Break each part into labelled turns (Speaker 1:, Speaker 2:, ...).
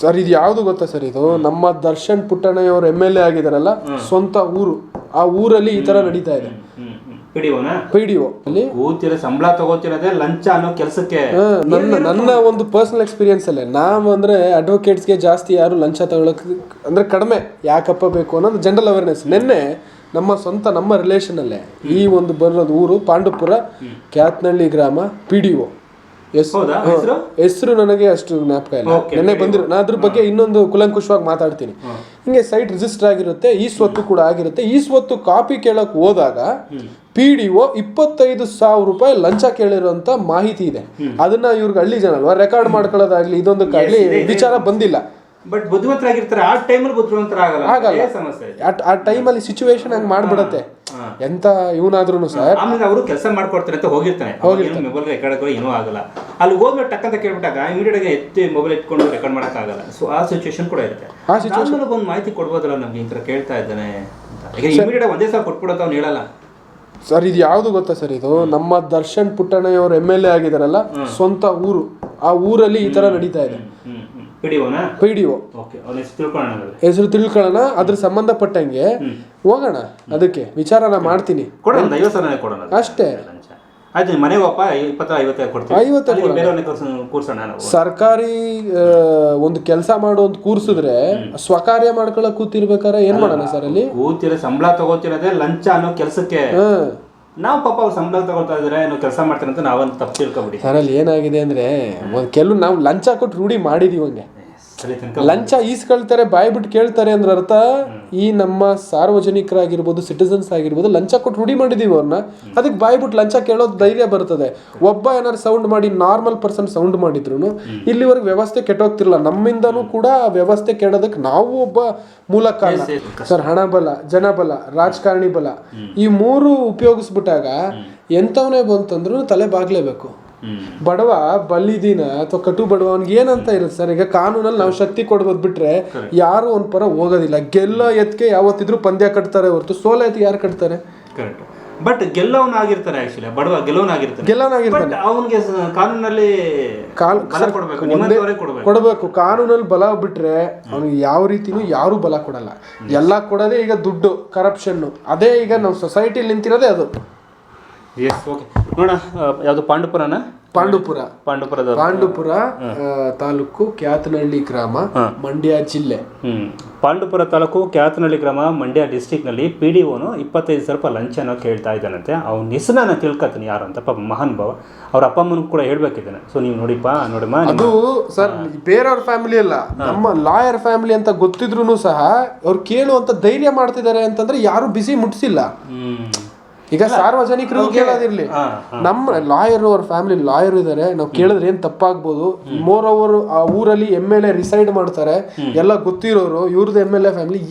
Speaker 1: Sir ಇದು ಯಾವುದು ಗೊತ್ತಾ ಸರ್ ಇದು? ನಮ್ಮ ದರ್ಶನ್ ಪುಟ್ಟಣ್ಣಯ್ಯವ್ರು ಎಂ ಎಲ್ ಎ ಆಗಿದಾರಲ್ಲ ಸ್ವಂತ ಊರು. ಆ ಊರಲ್ಲಿ ಈ ತರ ನಡೀತಾ ಇದೆ. ಪಿ ಡಿ ಒ ಅಲ್ಲಿ?
Speaker 2: ಕೂತಿರೋ ಸಂಬಳ ತಗೋತಿರೋದೇ ಲಂಚ ಅನ್ನೋ ಕೆಲಸಕ್ಕೆ.
Speaker 1: ನನ್ನ ನನ್ನ ಒಂದು ಪರ್ಸನಲ್ ಎಕ್ಸ್ಪೀರಿಯನ್ಸ್ ಅಲ್ಲೇ ನಾವು ಅಂದ್ರೆ ಅಡ್ವೊಕೇಟ್ಸ್ಗೆ ಜಾಸ್ತಿ ಯಾರು ಲಂಚ ತಗೊಳಕ್ ಅಂದ್ರೆ ಕಡಿಮೆ ಯಾಕಪ್ಪ ಬೇಕು ಅನ್ನೋದು ಜನರಲ್ ಅವೇರ್ನೆಸ್ ನಿನ್ನೆ ನಮ್ಮ ಸ್ವಂತ ನಮ್ಮ ರಿಲೇಷನ್ ಅಲ್ಲೇ ಈ ಒಂದು ಬರೋದು ಊರು ಪಾಂಡುಪುರ ಕ್ಯಾತ್ನಳ್ಳಿ ಗ್ರಾಮ ಪಿ ಡಿ ಒ
Speaker 2: ಹೌದಾ? ಹೆಸರು?
Speaker 1: ಹೆಸರು ನನಗೆ ಅಷ್ಟು ಜ್ಞಾಪಕ ಇಲ್ಲ.
Speaker 2: Okay,
Speaker 1: ನೆನ್ನೆ ಬಂದಿರೋ ನಾನು ಅದ್ರ ಬಗ್ಗೆ ಇನ್ನೊಂದು ಕುಲಂಕುಷವಾಗಿ ಮಾತಾಡ್ತೀನಿ. ಹಿಂಗೆ ಸೈಟ್ ರಿಜಿಸ್ಟರ್ ಆಗಿರುತ್ತೆ ಈ ಸ್ವತ್ತು ಕೂಡ ಆಗಿರುತ್ತೆ. ಈ ಸ್ವತ್ತು ಕಾಪಿ ಕೇಳಕ್ ಹೋದಾಗ ಪಿ ಡಿ ಒ ಇಪ್ಪತ್ತೈದು ಸಾವಿರ ರೂಪಾಯಿ ಲಂಚ ಕೇಳಿರುವಂತ ಮಾಹಿತಿ ಇದೆ. ಅದನ್ನ ಇವ್ರಿಗೆ ಹಳ್ಳಿ ಜನ ಅಲ್ವಾ ರೆಕಾರ್ಡ್ ಮಾಡ್ಕೊಳ್ಳೋದಾಗ್ಲಿ ಇದೊಂದಕ್ಕಾಗ್ಲಿ ವಿಚಾರ ಬಂದಿಲ್ಲ.
Speaker 2: ಬಟ್ ಬುದ್ಧಿವಂತರಾಗಿರ್ತಾರೆ ಆ ಟೈಮಲ್ಲಿ ಬುದ್ಧಿವಂತರ
Speaker 1: ಆಗಲ್ಲ.
Speaker 2: ಅದೇ ಸಮಸ್ಯೆ
Speaker 1: ಆ- ಆ ಟೈಮಲ್ಲಿ ಸಿಚುವೇಶನ್ ಹಂಗೆ ಮಾಡ್ಬಿಡತ್ತೆ. ಎಂತ ಇವನಾದ್ರೂ ಸರ್
Speaker 2: ಆಮೇಲೆ ಅವರು ಕೆಲಸ ಮಾಡ್ಕೊಡ್ತಾರೆ ಅಂತ ಹೋಗಿರ್ತಾನೆ. ಮೊಬೈಲ್ ರೆಕಾರ್ಡ್ ಏನೂ ಆಗಲ್ಲ. ಅಲ್ಲಿ ಹೋಗ್ಬಿಟ್ಟು ಟಕ್ಕಂತ ಕೇಳ್ಬಿಟ್ಟಾಗ ಇಮಿಡಿಯೇಟ್ ಆಗಿ ಎತ್ತಿ ಮೊಬೈಲ್ ಇಟ್ಕೊಂಡು ರೆಕಾರ್ಡ್ ಆಗಲ್ಲ. ಸೊ ಆ ಸಿಚುವೇಶನ್ ಕೂಡ ಇರುತ್ತೆ.
Speaker 1: ಆ
Speaker 2: ಸಿಚುವೇಶನ್ ಒಂದು ಮಾಹಿತಿ ಕೊಡ್ಬೋದಲ್ಲ ನಮ್ಗೆ ಈ ತರ ಕೇಳ್ತಾ ಇದ್ದಾನೆ ಅಂತ. ಇಮಿಡಿಯೇಟ್ ಒಂದೇ ಸಲ ಕೊಟ್ಬಿಡೋದು ಅವ್ನು ಹೇಳಲ್ಲ.
Speaker 1: ಸರ್ ಇದು ಯಾವುದು ಗೊತ್ತಾ ಸರ್ ಇದು? ನಮ್ಮ ದರ್ಶನ್ ಪುಟ್ಟಣ್ಣಯ್ಯವರು ಎಂ ಎಲ್ ಎ ಆಗಿದಾರಲ್ಲ? ಸ್ವಂತ ಊರು. ಆ ಊರಲ್ಲಿ ಈ ತರ ನಡೀತಾ ಇದೆ. ಪಿ ಡಿ ಒ
Speaker 2: ಹೆಸರು ತಿಳ್ಕೊಳ್ಳೋಣ
Speaker 1: ಅದ್ರ ಸಂಬಂಧಪಟ್ಟಂಗೆ ಹೋಗೋಣ ಅದಕ್ಕೆ ವಿಚಾರನ ಮಾಡ್ತೀನಿ. ಅಷ್ಟೇ. ಸರ್ಕಾರಿ ಒಂದು ಕೆಲಸ ಮಾಡೋ ಒಂದು ಕೂರ್ಸಿದ್ರೆ ಸ್ವಕಾರ್ಯ ಮಾಡ್ಕೊಳಕ್ ಕೂತಿರ್ಬೇಕಾರೆ ಏನ್ ಮಾಡೋಣ ಸರ್ ಅಲ್ಲಿ?
Speaker 2: ಕೂತಿರ ಸಂಬಳ ತಗೋತಿರೋದೇ ಲಂಚ ಅನ್ನೋ ಕೆಲಸಕ್ಕೆ. ನಾವು ಪಾಪ ಅವ್ರು ಸಂಬಳ ತಗೊಳ್ತಾ ಇದ್ರೆ ಕೆಲಸ ಮಾಡ್ತಾರೆ ಅಂತ ನಾವೊಂದು ತಪ್ಪು ತಿಳ್ಕೊಬಿಡಿ.
Speaker 1: ಸರ್ ಅಲ್ಲಿ ಏನಾಗಿದೆ ಅಂದ್ರೆ ಕೆಲವು ನಾವು ಲಂಚ ಕೊಟ್ಟು ರೂಢಿ ಮಾಡಿದೀವಿ ಹಂಗೆ. ಲಂಚ ಈಸ್ಕೊಳ್ತಾರೆ ಬಾಯ್ ಬಿಟ್ಟು ಕೇಳ್ತಾರೆ ಅಂದ್ರೆ ಅರ್ಥ. ಈ ನಮ್ಮ ಸಾರ್ವಜನಿಕರಾಗಿರ್ಬೋದು ಸಿಟಿಸನ್ಸ್ ಆಗಿರ್ಬೋದು ಲಂಚ ಕೊಟ್ಟು ರೂಢಿ ಮಾಡಿದೀವಿ ಅವ್ರನ್ನ. ಅದಕ್ಕೆ ಬಾಯ್ ಬಿಟ್ಟು ಲಂಚ ಕೇಳೋದು ಧೈರ್ಯ ಬರ್ತದೆ. ಒಬ್ಬ ಏನಾರು ಸೌಂಡ್ ಮಾಡಿ ನಾರ್ಮಲ್ ಪರ್ಸನ್ ಸೌಂಡ್ ಮಾಡಿದ್ರು ಇಲ್ಲಿವರೆಗೆ ವ್ಯವಸ್ಥೆ ಕೆಟ್ಟೋಗ್ತಿರಲ್ಲ ನಮ್ಮಿಂದನೂ ಕೂಡ ವ್ಯವಸ್ಥೆ ಕೆಡೋದಕ್ಕೆ ನಾವು ಒಬ್ಬ ಮೂಲ ಕಾರಣ. ಸರ್ ಹಣ ಬಲ ಜನಬಲ ರಾಜಕಾರಣಿ ಬಲ. ಈ ಮೂರು ಉಪಯೋಗಿಸ್ಬಿಟ್ಟಾಗ ಎಂಥವನೇ ಬಂತಂದ್ರೂ ತಲೆ ಬಾಗ್ಲೇಬೇಕು. ಬಡವ ಬಲ್ಲಿದೀನ ಅಥವಾ ಕಟು ಬಡವ ಅವ್ನಿಗೆ ಏನಂತ ಇರುತ್ತೆ ಸರ್? ಈಗ ಕಾನೂನಲ್ಲಿ ನಾವು ಶಕ್ತಿ ಕೊಡ್ಬೋದು ಬಿಟ್ರೆ ಯಾರು ಒಂದ್ ಪರ ಹೋಗೋದಿಲ್ಲ. ಗೆಲ್ಲ ಎತ್ಕೆ ಯಾವತ್ತಿದ್ರು ಪಂದ್ಯ ಕಟ್ತಾರೆ ಹೊರತು ಸೋಲ ಎತ್ತಿ ಯಾರು ಕಟ್ತಾರೆ?
Speaker 2: ಕರೆಕ್ಟ್ ಬಟ್ ಗೆಲ್ಲವನಾಗಿರ್ತಾರೆ ಆಕ್ಚುಲಿ ಬಡವ ಗೆಲ್ಲವನಾಗಿರ್ತಾರೆ.
Speaker 1: ಗೆಲ್ಲವನಾಗಿರ್ತಾನೆ.
Speaker 2: ಅವನಿಗೆ ಕಾನೂನಲ್ಲಿ ಕೊಡ್ಬೇಕು
Speaker 1: ಕಾನೂನಲ್ಲಿ ಬಲ ಬಿಟ್ರೆ ಅವ್ನಿಗೆ ಯಾವ ರೀತಿನೂ ಯಾರು ಬಲ ಕೊಡಲ್ಲ. ಎಲ್ಲ ಕೊಡೋದೇ ಈಗ ದುಡ್ಡು ಕರಪ್ಷನ್ ಅದೇ ಈಗ ನಾವು ಸೊಸೈಟಿಲಿ ನಿಂತಿರೋದೇ ಅದು.
Speaker 2: ಎಸ್ ಓಕೆ ನೋಡ ಯಾವುದು ಪಾಂಡುಪುರನ?
Speaker 1: ಪಾಂಡುಪುರ.
Speaker 2: ಪಾಂಡುಪುರದ
Speaker 1: ಪಾಂಡುಪುರ ತಾಲೂಕು ಕ್ಯಾತನಹಳ್ಳಿ ಗ್ರಾಮ ಮಂಡ್ಯ ಜಿಲ್ಲೆ.
Speaker 2: ಪಾಂಡುಪುರ ತಾಲೂಕು ಕ್ಯಾತನಹಳ್ಳಿ ಗ್ರಾಮ ಮಂಡ್ಯ ಡಿಸ್ಟಿಕ್ನಲ್ಲಿ ಪಿ ಡಿ ಓನು ಇಪ್ಪತ್ತೈದು ಸ್ವಲ್ಪ ರೂಪಾಯಿ ಅನ್ನೋ ಕೇಳ್ತಾ ಇದ್ದಾನಂತೆ. ಅವ್ನ ಹೆಸರು ನಾನು ತಿಳ್ಕೊತೀನಿ ಯಾರು ಅಂತ ಪಾಪ ಮಹಾನುಭಾವ. ಅವ್ರ ಅಪ್ಪ ಅಮ್ಮನ ಕೂಡ ಹೇಳ್ಬೇಕಿದ್ದಾನೆ. ಸೊ ನೀವು ನೋಡಿಪ್ಪ ನೋಡಮ್ಮ
Speaker 1: ಅದು ಸರ್ ಬೇರೆಯವ್ರ ಫ್ಯಾಮಿಲಿ ಅಲ್ಲ. ನಮ್ಮ ಲಾಯರ್ ಫ್ಯಾಮಿಲಿ ಅಂತ ಗೊತ್ತಿದ್ರು ಸಹ ಅವ್ರು ಕೇಳುವಂತ ಧೈರ್ಯ ಮಾಡ್ತಿದ್ದಾರೆ ಅಂತಂದ್ರೆ ಯಾರು ಬಿಸಿ ಮುಟ್ಸಿಲ್ಲ. ಈಗ ಸಾರ್ವಜನಿಕರು ಕೇಳೋದಿರ್ಲಿ. ನಮ್ಮ ಲಾಯರ್ ಅವ್ರ ಫ್ಯಾಮಿಲಿ ಲಾಯರ್ ಇದ್ದಾರೆ ನಾವು ಕೇಳಿದ್ರೆ ಏನ್ ತಪ್ಪಾಗ್ಬೋದು? ಮೋರ್ ಓವರ್ ಆ ಊರಲ್ಲಿ ಎಂ ಎಲ್ ಎ ರಿಸೈಡ್ ಮಾಡ್ತಾರೆ ಎಲ್ಲ ಗೊತ್ತಿರೋರು ಇವ್ರದ್ದು ಎಂ ಎಲ್ ಎ ಫ್ಯಾಮಿಲಿ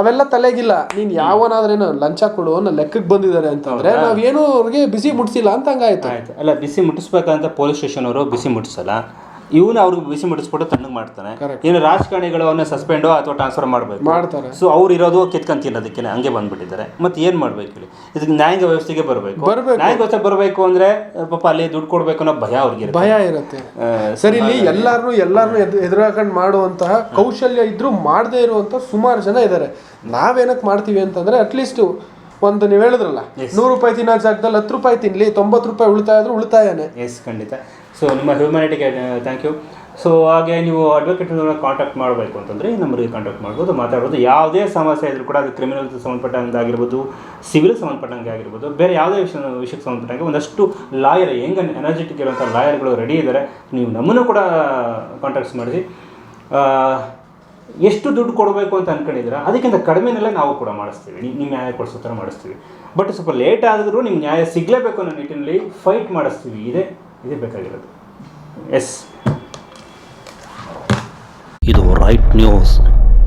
Speaker 1: ಅವೆಲ್ಲ ತಲೆಗಿಲ್ಲ. ನೀನ್ ಯಾವನಾದ್ರೇನು ಲಂಚ ಕೊಡು ಅನ್ನೋ ಲೆಕ್ಕಕ್ಕೆ ಬಂದಿದ್ದಾರೆ ಅಂತಂದ್ರೆ ನಾವೇನು ಅವ್ರಿಗೆ ಬಿಸಿ ಮುಟ್ಸಿಲ್ಲ ಅಂತ ಹಂಗಾಯ್ತು.
Speaker 2: ಅಲ್ಲ ಬಿಸಿ ಮುಟ್ಟಿಸ್ಬೇಕಂತ ಪೊಲೀಸ್ ಸ್ಟೇಷನ್ ಅವರು ಬಿಸಿ ಮುಟ್ಟಿಸಲ್ಲ? ಇವನು ಅವ್ರಿಗೆ ಬಿಸಿ ಮುಟ್ಟಿಸ್ಬಿಟ್ಟು ತಣ್ಣಗೆ ಮಾಡ್ತಾನೆ. ಏನು ರಾಜಕಾರಣಿಗಳು ಅವನ್ನ ಸಸ್ಪೆಂಡ್ ಅಥವಾ ಟ್ರಾನ್ಸ್ಫರ್ ಮಾಡಬೇಕು.
Speaker 1: ಮಾಡ್ತಾರೆ.
Speaker 2: ಸೊ ಅವ್ರು ಇರೋದು ಕಿತ್ಕೊಂಡ್ ತಿನ್ನೋದಕ್ಕೆ ಹಂಗೆ ಬಂದ್ಬಿಟ್ಟಿದ್ದಾರೆ. ಮತ್ತೆ ಏನ್ ಮಾಡ್ಬೇಕು ಇಲ್ಲಿ ಇದಕ್ಕೆ ನ್ಯಾಯಾಂಗ ವ್ಯವಸ್ಥೆಗೆ ಬರಬೇಕು.
Speaker 1: ಬರ್ಬೇಕು.
Speaker 2: ನ್ಯಾಯಾಂಗ ವ್ಯವಸ್ಥೆ ಬರಬೇಕು ಅಂದ್ರೆ ಪಾಪ ಅಲ್ಲಿ ದುಡ್ಡು ಕೊಡ್ಬೇಕು ಅನ್ನೋ ಭಯ ಅವ್ರಿಗೆ.
Speaker 1: ಭಯ ಇರುತ್ತೆ.
Speaker 2: ಸರಿ
Speaker 1: ಸರ್ ಇಲ್ಲಿ ಎಲ್ಲಾರು ಎಲ್ಲಾರು ಎದುರಾಕೊಂಡು ಮಾಡುವಂತಹ ಕೌಶಲ್ಯ ಇದ್ರೂ ಮಾಡದೇ ಇರುವಂತ ಸುಮಾರು ಜನ ಇದ್ದಾರೆ ನಾವೇನಕ್ಕೆ ಮಾಡ್ತೀವಿ ಅಂತಂದ್ರೆ ಅಟ್ಲೀಸ್ಟ್ ಒಂದು ನೀವು ಹೇಳಿದ್ರಲ್ಲ ನೂರು ರೂಪಾಯಿ ತಿನ್ನೋ ಜಾಗದಲ್ಲಿ ಹತ್ತು ರೂಪಾಯಿ ತಿನ್ಲಿ ತೊಂಬತ್ತು ರೂಪಾಯಿ ಉಳಿತಾಯ ಆದ್ರೂ ಉಳಿತಾಯನೇ.
Speaker 2: ಎಸ್ ಖಂಡಿತ. ಸೊ ನಿಮ್ಮ ಹ್ಯೂಮ್ಯಾನಿಟಿಗೆ ಥ್ಯಾಂಕ್ ಯು ಸೊ ಹಾಗೆ ನೀವು ಅಡ್ವೊಕೇಟ್ ಕಾಂಟ್ಯಾಕ್ಟ್ ಮಾಡಬೇಕು ಅಂತಂದರೆ ಈ ನಂಬರಿಗೆ ಕಾಂಟ್ಯಾಕ್ಟ್ ಮಾಡ್ಬೋದು, ಮಾತಾಡ್ಬೋದು. ಯಾವುದೇ ಸಮಸ್ಯೆ ಇದ್ರೂ ಕೂಡ ಅದು ಕ್ರಿಮಿನಲ್ ಸಂಬಂಧಪಟ್ಟಂಗಾಗಿರ್ಬೋದು ಸಿವಿಲ್ ಸಂಬಂಧಪಟ್ಟಂಗೆ ಆಗಿರ್ಬೋದು, ಬೇರೆ ಯಾವುದೇ ವಿಷಯ ವಿಷಯಕ್ಕೆ ಸಂಬಂಧಪಟ್ಟಂಗೆ ಒಂದಷ್ಟು ಲಾಯರ್ ಹೆಂಗೆ ಎನರ್ಜೆಟಿಕ್ ಇರುವಂಥ ಲಾಯರ್ಗಳು ರೆಡಿ ಇದ್ದಾರೆ. ನೀವು ನಮ್ಮನ್ನು ಕೂಡ ಕಾಂಟ್ಯಾಕ್ಟ್ಸ್ ಮಾಡಿ ಎಷ್ಟು ದುಡ್ಡು ಕೊಡಬೇಕು ಅಂತ ಅಂದ್ಕೊಂಡಿದ್ದೀರಾ ಅದಕ್ಕಿಂತ ಕಡಿಮೆನೆಲ್ಲ ನಾವು ಕೂಡ ಮಾಡಿಸ್ತೀವಿ. ನಿಮ್ಮ ನ್ಯಾಯ ಕೊಡಿಸೋ ಥರ ಮಾಡಿಸ್ತೀವಿ. ಬಟ್ ಸ್ವಲ್ಪ ಲೇಟ್ ಆದರೂ ನಿಮ್ಗೆ ನ್ಯಾಯ ಸಿಗಲೇಬೇಕು ಅನ್ನೋ ನಿಟ್ಟಿನಲ್ಲಿ ಫೈಟ್ ಮಾಡಿಸ್ತೀವಿ. ಇದೇ ಇದೇ ಬೇಕಾಗಿರೋದು. ಎಸ್.
Speaker 3: ಇದು ರೈಟ್ ನ್ಯೂಸ್